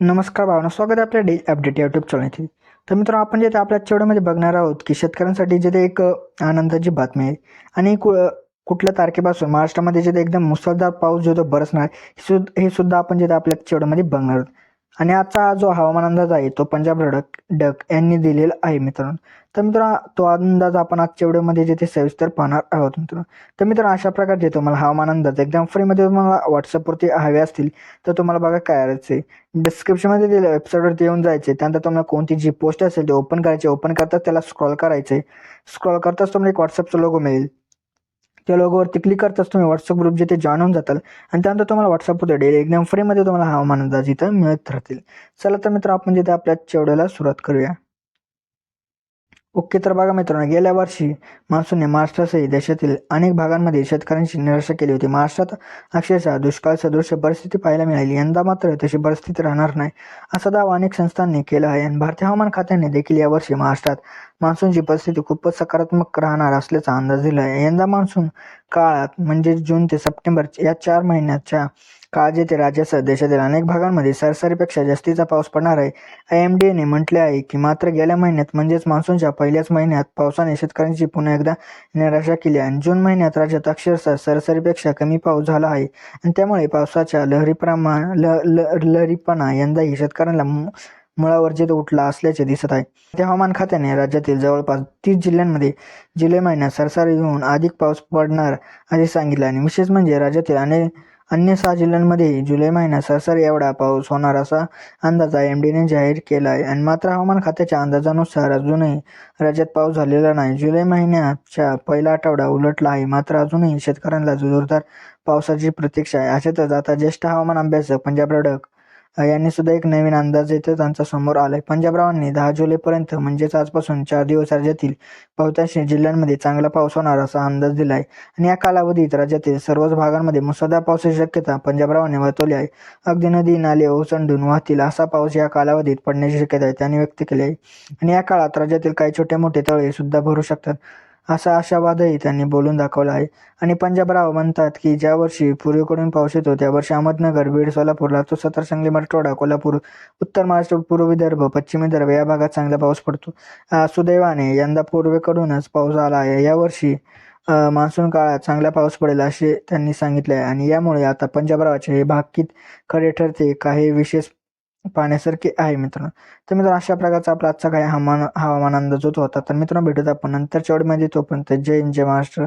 नमस्कार भावना स्वागत आहे आपल्या डे अपडेट यूट्यूब चॅनलची तर मित्रांनो आपण जिथे आपल्या चेवड्यामध्ये बघणार आहोत की शेतकऱ्यांसाठी जिथे एक आनंदाची बातमी आहे. आणि कु कुठल्या तारखेपासून महाराष्ट्रामध्ये जिथे एकदम मुसळधार पाऊस जो तो बरसणार हे सुद्धा हे सुद्धा आपण जे आपल्या चेवड्यामध्ये बघणार आहोत. आणि आजचा हा जो हवामान अंदाज आहे तो पंजाब डक डक यांनी दिलेला आहे मित्रांनो. तर मित्रांनो तो अंदाज आपण आजच्या व्हिडिओमध्ये जिथे सविस्तर पाहणार आहोत मित्रांनो. तर मित्रांनो अशा प्रकारचे तुम्हाला हवामान अंदाज एकदम फ्रीमध्ये तुम्हाला व्हॉट्सअपवरती हवे असतील तर तुम्हाला बघा काय करायचे आहे. डिस्क्रिप्शनमध्ये दिलेल्या वेबसाईटवरती येऊन जायचे त्यानंतर तुम्हाला कोणती जी पोस्ट असेल ती ओपन करायची ओपन करताच त्याला स्क्रॉल करायचे स्क्रॉल करताच तुम्हाला एक व्हॉट्सअपचा लोगो मिळेल. त्या लोगोवरती क्लिक करताच तुम्ही व्हॉट्सअप ग्रुप जिथे जॉईन होऊन जाताल आणि त्यानंतर तुम्हाला व्हॉट्सअपवर डेली एकदम फ्रीमध्ये तुम्हाला हवामान अंदाज इथं मिळत राहतील. चला तर मित्र आपण जिथे आपल्या चेवड्याला सुरुवात करूया. ओके तर बघा मित्रांनो गेल्या वर्षी मान्सूनने महाराष्ट्रासह देशातील अनेक भागांमध्ये शेतकऱ्यांची निराशा केली होती. महाराष्ट्रात अक्षरशः दुष्काळ सदृश परिस्थिती पाहायला मिळाली. यंदा मात्र तशी परिस्थिती राहणार नाही असा दावा अनेक संस्थांनी केला आहे. आणि भारतीय हवामान खात्याने देखील यावर्षी महाराष्ट्रात मान्सूनची परिस्थिती खूपच सकारात्मक राहणार असल्याचा अंदाज दिला आहे यंदा मान्सून काळात म्हणजे जून ते सप्टेंबर या चार महिन्याच्या काळात येथे राज्यासह देशातील अनेक भागांमध्ये सरासरीपेक्षा जास्तीचा पाऊस पडणार आहे. आय एम डी एने म्हटले आहे की मात्र गेल्या महिन्यात म्हणजेच मान्सूनच्या पहिल्याच महिन्यात पावसाने शेतकऱ्यांची पुन्हा एकदा निराशा केली आणि जून महिन्यात राज्यात अक्षरशः सरासरीपेक्षा कमी पाऊस झाला आहे. आणि त्यामुळे पावसाच्या लहरीप्रमा ल ल लहरीपणा यंदाही शेतकऱ्यांना मु- मुळावर जिथं उठला असल्याचे दिसत आहे. त्या हवामान खात्याने राज्यातील जवळपास तीस जिल्ह्यांमध्ये जुलै महिन्यात सरासरीहून अधिक पाऊस पडणार असे सांगितले आणि विशेष म्हणजे राज्यातील अनेक अन्य सहा जिल्ह्यांमध्ये जुलै महिन्यात सरासरी एवढा पाऊस होणार असा अंदाज आय एम डीने जाहीर केला आहे आणि मात्र हवामान खात्याच्या अंदाजानुसार अजूनही राज्यात पाऊस झालेला नाही. जुलै महिन्याच्या पहिला आठवडा उलटला आहे. मात्र अजूनही शेतकऱ्यांना जोरदार पावसाची प्रतीक्षा आहे. अशातच आता ज्येष्ठ हवामान अभ्यासक पंजाब रडक यांनी सुद्धा एक नवीन अंदाज येथे त्यांचा समोर आलाय. पंजाबरावांनी दहा जुलैपर्यंत म्हणजेच आजपासून चार दिवस राज्यातील बहुतांश जिल्ह्यांमध्ये चांगला पाऊस होणार असा अंदाज दिला आहे आणि या कालावधीत राज्यातील सर्वच भागांमध्ये मुसळधार पावसाची शक्यता पंजाबरावांनी वर्तवली आहे. अगदी नदी नाले ओसंडून वाहतील असा पाऊस या कालावधीत पडण्याची शक्यता आहे त्यांनी व्यक्त केली आहे. आणि या काळात राज्यातील काही छोटे मोठे तळे सुद्धा भरू शकतात. असा आशावादही त्यांनी बोलून दाखवला आहे. आणि पंजाबराव म्हणतात की ज्या वर्षी पूर्वेकडून पाऊस येतो त्या वर्षी अहमदनगर बीड सोलापूरला तो सतर सांगली मराठवाडा कोल्हापूर उत्तर महाराष्ट्र पूर्व विदर्भ पश्चिम विदर्भ या भागात चांगला पाऊस पडतो. सुदैवाने यंदा पूर्वेकडूनच पाऊस आला आहे. यावर्षी मान्सून काळात चांगला पाऊस पडेल असे त्यांनी सांगितले आहे. आणि यामुळे आता पंजाबरावाचे हे भाकीत खरे ठरते. काही विशेष पाहण्यासारखे आहे मित्रांनो. तर मित्रांनो अशा प्रकारचा आपला आजचा काही हवामान हवामान अंदाज होत होता. तर मित्रांनो भेटूत आपण नंतरच्या वेळेमध्ये तोपर्यंत जय हिंद जय महाराष्ट्र.